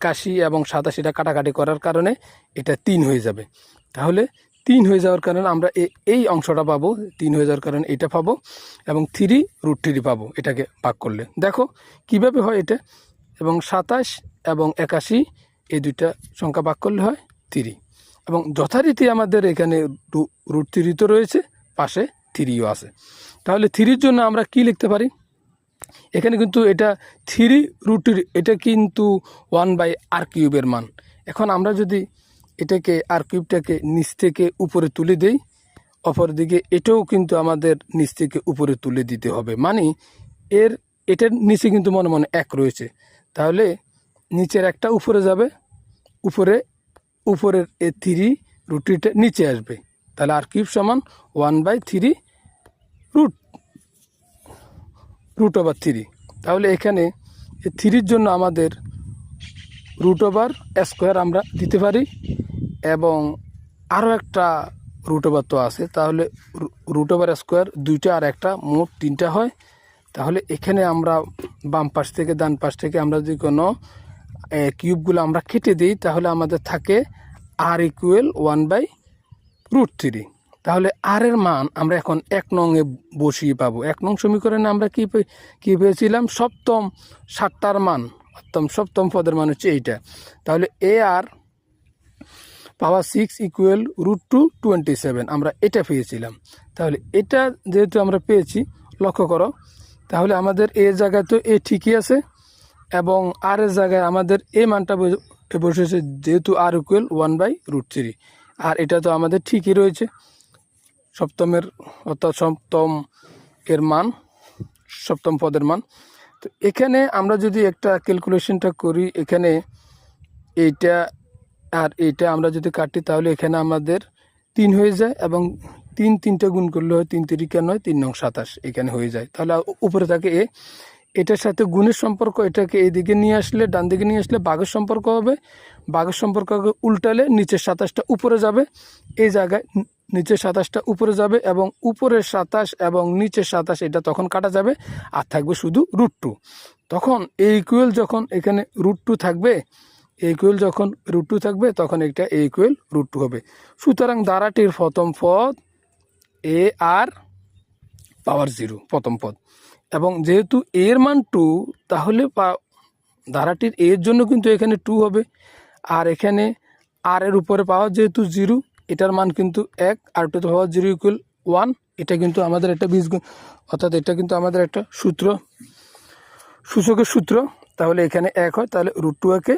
একাশি এবং সাতাশিটা কাটাকাটি করার কারণে এটা তিন হয়ে যাবে। তাহলে তিন হয়ে যাওয়ার কারণে আমরা এই অংশটা পাবো, তিন হয়ে যাওয়ার কারণে এটা পাবো এবং থ্রি রুট থ্রি পাবো এটাকে ভাগ করলে। দেখো কীভাবে হয় এটা? এবং সাতাশ এবং একাশি এই দুইটা সংখ্যা ভাগ করলে হয় থ্রি। এবং যথারীতি আমাদের এখানে রুট থ্রি তো রয়েছে, পাশে থ্রিও আছে। তাহলে থ্রির জন্য আমরা কি লিখতে পারি? এখানে কিন্তু এটা থ্রি রুট এটা কিন্তু ওয়ান বাই আর কিউবের মান। এখন আমরা যদি এটাকে আর কিউবটাকে নিচ থেকে উপরে তুলে দেই, অপরদিকে এটাও কিন্তু আমাদের নিচ থেকে উপরে তুলে দিতে হবে। মানে এর, এটার নিচে কিন্তু মনে মনে এক রয়েছে। তাহলে নিচের একটা উপরে যাবে, উপরে, উপরের এ থ্রি রুটিটা নিচে আসবে। তাহলে আর কিউব সমান one by three root root over three তাহলে এখানে এই থ্রির জন্য আমাদের রুট ওভার স্কোয়ার আমরা দিতে পারি এবং আরও একটা রুট ওভার তো আছে। তাহলে রুট ওভার স্কোয়ার দুইটা আর একটা মোট তিনটা হয়। তাহলে এখানে আমরা বাম পাশ থেকে ডান পাশ থেকে আমরা যদি কোনো কিউবগুলো আমরা কেটে দিই, তাহলে আমাদের থাকে r equal one by root three তাহলে আর এর মান আমরা এখন এক নংয়ে বসিয়ে পাবো। এক নং সমীকরণে আমরা কি কি পেয়েছিলাম? সপ্তম সাতটার মান সপ্তম সপ্তম পদের মান হচ্ছে এইটা। তাহলে এ r power six equal root two twenty seven আমরা এটা পেয়েছিলাম। তাহলে এটা যেহেতু আমরা পেয়েছি, লক্ষ্য করো, তাহলে আমাদের এ জায়গায় তো এ ঠিকই আছে, এবং আর এর জায়গায় আমাদের এ মানটা বসে- বসেছে যেহেতু r equal one by root three r এটা তো আমাদের ঠিকই রয়েছে। সপ্তমের অর্থাৎ সপ্তম এর মান, সপ্তম পদের মান। তো এখানে আমরা যদি একটা ক্যালকুলেশনটা করি, এখানে এইটা আর এইটা আমরা যদি কাটি, তাহলে এখানে আমাদের তিন হয়ে যায় এবং তিন তিনটা গুণ করলে হয় তিন তিরিকা নয়, তিন নং সাতাশ এখানে হয়ে যায়। তাহলে উপরে থাকে এ। এটার সাথে গুণের সম্পর্ক, এটাকে এদিকে নিয়ে আসলে, ডান দিকে নিয়ে আসলে বাঘের সম্পর্ক হবে। বাঘের সম্পর্ককে উল্টালে নিচের সাতাশটা উপরে যাবে। এই জায়গায় নিচের সাতাশটা উপরে যাবে এবং উপরের সাতাশ এবং নিচের সাতাশ এটা তখন কাটা যাবে আর থাকবে শুধু রুট টু তখন এই ইকুয়েল যখন এখানে রুট টু থাকবে ইকুয়েল যখন রুট টু থাকবে, তখন এটা এই ইকুয়েল রুট টু হবে। সুতরাং দ্বারাটির প্রথম পদ এ আর পাওয়ার জিরো প্রথম পদ। এবং যেহেতু এর মান টু তাহলে ধারাটির এর জন্য কিন্তু এখানে টু হবে। আর এখানে আর এর উপরে পাওয়ার যেহেতু জিরো এটার মান কিন্তু এক, r to power zero equal one এটা কিন্তু আমাদের একটা বীজগণ অর্থাৎ এটা কিন্তু আমাদের একটা সূত্র, সূচকের সূত্র। তাহলে এখানে এক হয়, তাহলে রুট টু একে